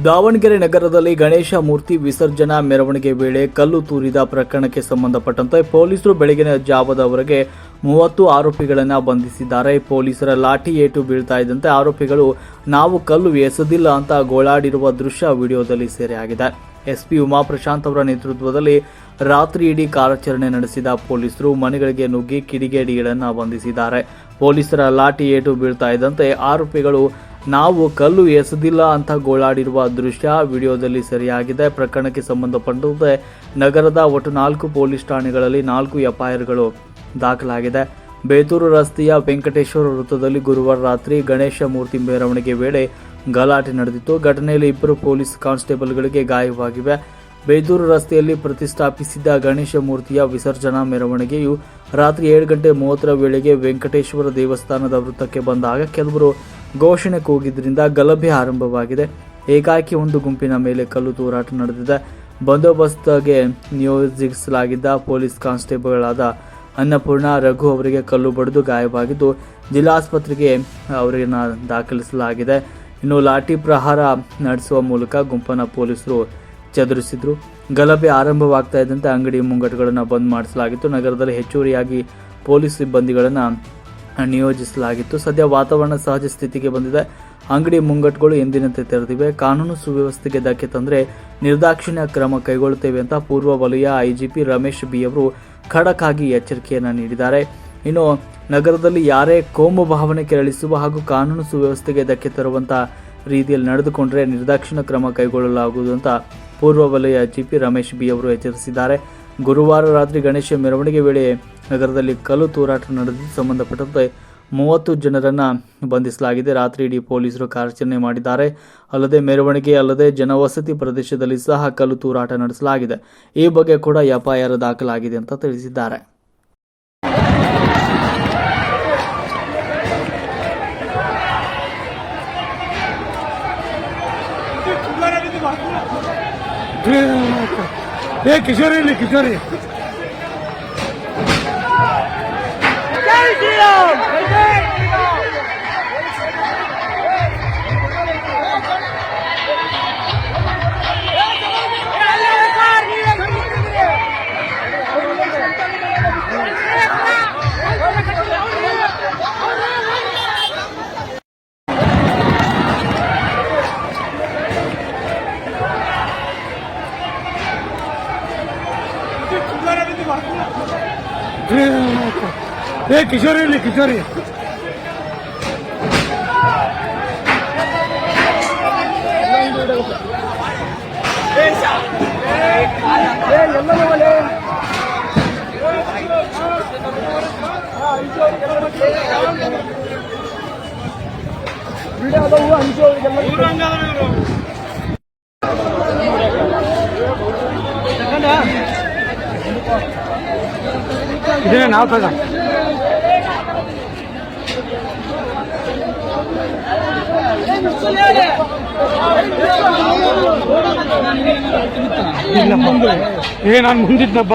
ದಾವಣಗೆರೆ ನಗರದಲ್ಲಿ ಗಣೇಶ ಮೂರ್ತಿ ವಿಸರ್ಜನಾ ಮೆರವಣಿಗೆ ವೇಳೆ ಕಲ್ಲು ತೂರಿದ ಪ್ರಕರಣಕ್ಕೆ ಸಂಬಂಧಪಟ್ಟಂತೆ ಪೊಲೀಸರು ಬೆಳಗಿನ ಜಾವದವರೆಗೆ ಮೂವತ್ತು ಆರೋಪಿಗಳನ್ನು ಬಂಧಿಸಿದ್ದಾರೆ. ಪೊಲೀಸರ ಲಾಠಿ ಏಟು ಬೀಳ್ತಾ ಇದ್ದಂತೆ ಆರೋಪಿಗಳು, ನಾವು ಕಲ್ಲು ಎಸೆದಿಲ್ಲ ಅಂತ ಗೋಳಾಡಿರುವ ದೃಶ್ಯ ವಿಡಿಯೋದಲ್ಲಿ ಸೆರೆಯಾಗಿದೆ. ಎಸ್ಪಿ ಉಮಾಪ್ರಶಾಂತ್ ಅವರ ನೇತೃತ್ವದಲ್ಲಿ ರಾತ್ರಿ ಇಡೀ ಕಾರ್ಯಾಚರಣೆ ನಡೆಸಿದ ಪೊಲೀಸರು ಮನೆಗಳಿಗೆ ನುಗ್ಗಿ ಕಿಡಿಗೇಡಿಗಳನ್ನು ಬಂಧಿಸಿದ್ದಾರೆ. ಪೊಲೀಸರ ಲಾಠಿ ಏಟು ಬೀಳ್ತಾ ಇದ್ದಂತೆ ಆರೋಪಿಗಳು ನಾವು ಕಲ್ಲು ಎಸೆದಿಲ್ಲ ಅಂತ ಗೋಳಾಡಿರುವ ದೃಶ್ಯ ವಿಡಿಯೋದಲ್ಲಿ ಸರಿಯಾಗಿದೆ. ಪ್ರಕರಣಕ್ಕೆ ಸಂಬಂಧಪಟ್ಟಂತೆ ನಗರದ ಒಟ್ಟು ನಾಲ್ಕು ಪೊಲೀಸ್ ಠಾಣೆಗಳಲ್ಲಿ ನಾಲ್ಕು ಎಫ್ಐಆರ್ಗಳು ದಾಖಲಾಗಿದೆ. ಬೇತೂರು ರಸ್ತೆಯ ವೆಂಕಟೇಶ್ವರ ವೃತ್ತದಲ್ಲಿ ಗುರುವಾರ ರಾತ್ರಿ ಗಣೇಶ ಮೂರ್ತಿ ಮೆರವಣಿಗೆ ವೇಳೆ ಗಲಾಟೆ ನಡೆದಿತ್ತು. ಘಟನೆಯಲ್ಲಿ ಇಬ್ಬರು ಪೊಲೀಸ್ ಕಾನ್ಸ್ಟೇಬಲ್ಗಳಿಗೆ ಗಾಯವಾಗಿವೆ. ಬೇದೂರು ರಸ್ತೆಯಲ್ಲಿ ಪ್ರತಿಷ್ಠಾಪಿಸಿದ್ದ ಗಣೇಶ ಮೂರ್ತಿಯ ವಿಸರ್ಜನಾ ಮೆರವಣಿಗೆಯು ರಾತ್ರಿ ಏಳು ಗಂಟೆ ಮೂವತ್ತರ ವೇಳೆಗೆ ವೆಂಕಟೇಶ್ವರ ದೇವಸ್ಥಾನದ ವೃತ್ತಕ್ಕೆ ಬಂದಾಗ ಕೆಲವರು ಘೋಷಣೆ ಕೂಗಿದ್ರಿಂದ ಗಲಭೆ ಆರಂಭವಾಗಿದೆ. ಏಕಾಏಕಿ ಒಂದು ಗುಂಪಿನ ಮೇಲೆ ಕಲ್ಲು ತೂರಾಟ ನಡೆದಿದೆ. ಬಂದೋಬಸ್ತ್ಗೆ ನಿಯೋಜಿಸಲಾಗಿದ್ದ ಪೊಲೀಸ್ ಕಾನ್ಸ್ಟೇಬಲ್ಗಳಾದ ಅನ್ನಪೂರ್ಣ, ರಘು ಅವರಿಗೆ ಕಲ್ಲು ಬಡಿದು ಗಾಯವಾಗಿದ್ದು, ಜಿಲ್ಲಾಸ್ಪತ್ರೆಗೆ ಅವರನ್ನು ದಾಖಲಿಸಲಾಗಿದೆ. ಇನ್ನು ಲಾಠಿ ಪ್ರಹಾರ ನಡೆಸುವ ಮೂಲಕ ಗುಂಪನ್ನು ಪೊಲೀಸರು ಚದುರಿಸಿದ್ರು. ಗಲಭೆ ಆರಂಭವಾಗ್ತಾ ಇದ್ದಂತೆ ಅಂಗಡಿ ಮುಂಗಟ್ಟುಗಳನ್ನು ಬಂದ್ ಮಾಡಿಸಲಾಗಿತ್ತು. ನಗರದಲ್ಲಿ ಹೆಚ್ಚುವರಿಯಾಗಿ ಪೊಲೀಸ್ ಸಿಬ್ಬಂದಿಗಳನ್ನು ನಿಯೋಜಿಸಲಾಗಿತ್ತು. ಸದ್ಯ ವಾತಾವರಣ ಸಹಜ ಸ್ಥಿತಿಗೆ ಬಂದಿದೆ. ಅಂಗಡಿ ಮುಂಗಟ್ಟುಗಳು ಎಂದಿನಂತೆ ತೆರೆದಿವೆ. ಕಾನೂನು ಸುವ್ಯವಸ್ಥೆಗೆ ಧಕ್ಕೆ ತಂದರೆ ನಿರ್ದಾಕ್ಷಿಣ್ಯ ಕ್ರಮ ಕೈಗೊಳ್ಳುತ್ತೇವೆ ಅಂತ ಪೂರ್ವ ವಲಯ ಐಜಿಪಿ ರಮೇಶ್ ಬಿ ಅವರು ಖಡಕ್ ಆಗಿ ಎಚ್ಚರಿಕೆಯನ್ನು ನೀಡಿದ್ದಾರೆ. ಇನ್ನು ನಗರದಲ್ಲಿ ಯಾರೇ ಕೋಮು ಭಾವನೆ ಕೆರಳಿಸುವ ಹಾಗೂ ಕಾನೂನು ಸುವ್ಯವಸ್ಥೆಗೆ ಧಕ್ಕೆ ತರುವಂತ ರೀತಿಯಲ್ಲಿ ನಡೆದುಕೊಂಡರೆ ನಿರ್ದಾಕ್ಷಿಣ ಕ್ರಮ ಕೈಗೊಳ್ಳಲಾಗುವುದು ಅಂತ ಪೂರ್ವ ವಲಯ ಜಿಪಿ ರಮೇಶ್ ಬಿ ಅವರು ಎಚ್ಚರಿಸಿದ್ದಾರೆ. ಗುರುವಾರ ರಾತ್ರಿ ಗಣೇಶ ಮೆರವಣಿಗೆ ವೇಳೆ ನಗರದಲ್ಲಿ ಕಲ್ಲು ತೂರಾಟ ನಡೆದಿದ್ದು, ಸಂಬಂಧಪಟ್ಟಂತೆ ಮೂವತ್ತು ಜನರನ್ನು ಬಂಧಿಸಲಾಗಿದೆ. ರಾತ್ರಿ ಇಡೀ ಪೊಲೀಸರು ಕಾರ್ಯಾಚರಣೆ ಮಾಡಿದ್ದಾರೆ. ಅಲ್ಲದೆ ಮೆರವಣಿಗೆ, ಅಲ್ಲದೆ ಜನವಸತಿ ಪ್ರದೇಶದಲ್ಲಿ ಸಹ ಕಲ್ಲು ತೂರಾಟ ನಡೆಸಲಾಗಿದೆ. ಈ ಬಗ್ಗೆ ಕೂಡ ಎಫ್ಐಆರ್ ದಾಖಲಾಗಿದೆ ಅಂತ ತಿಳಿಸಿದ್ದಾರೆ. ಏ ಕಿಶೋರಿ ಕಿಶೋರಿ. Freedom Grrrr. ಏ ಕಿಶೋರಿ ಇಲ್ಲಿ ಕಿಶೋರಿ ಇದೇ ನಾವು ತಗ ಏ ನಾನು ಮುಂದಿದ್ನಪ್ಪ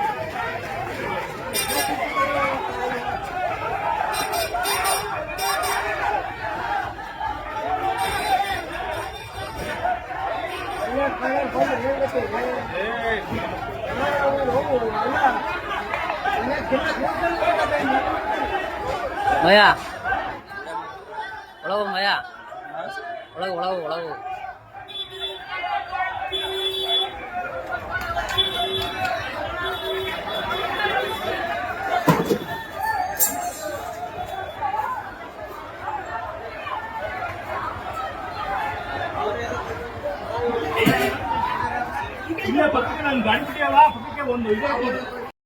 ಕಲ್ಲು ಹೋಗಿದ್ರ ಹಾ, ಕಲ್ಲು ನೋಡಿ ಏಟ್ ಪಕ್ಕಕ್ಕೆ ನಾನು ಗಾಡಿ ಬಿಟ್ಟಿಯಲ್ಲ ಪಕ್ಕಕ್ಕೆ ಒಂದು ಇದು.